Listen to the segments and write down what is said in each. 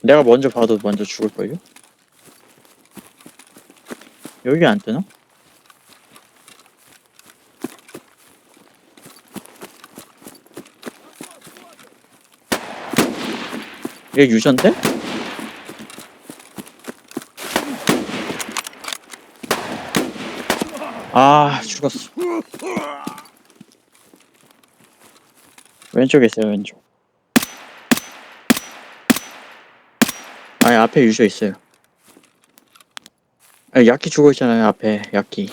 내가 먼저 봐도 먼저 죽을걸요? 여기 안 뜨나? 이게 유전데? 아 죽었어 왼쪽에 있어요 왼쪽 아니 앞에 유저 있어요. 아 야키 죽어 있잖아요 앞에 야키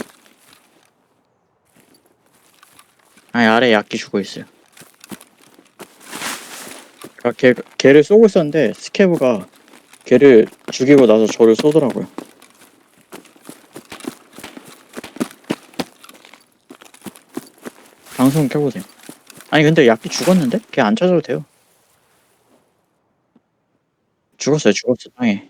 아니 아래 야키 죽어 있어요. 아, 걔, 걔를 쏘고 있었는데 스케브가 걔를 죽이고 나서 저를 쏘더라고요. 방송 켜보세요. 아니 근데 야키 죽었는데? 걔 안 찾아도 돼요 죽었어요 죽었어 땅에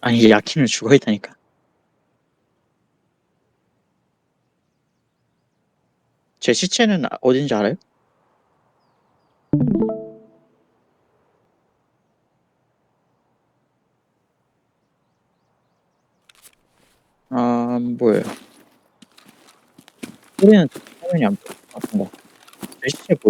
아니 야키는 죽어 있다니까 제 시체는 아- 어딘지 알아요? 안 보여요. 소리는 화면이 안 보여. 거. 제 시체 보여.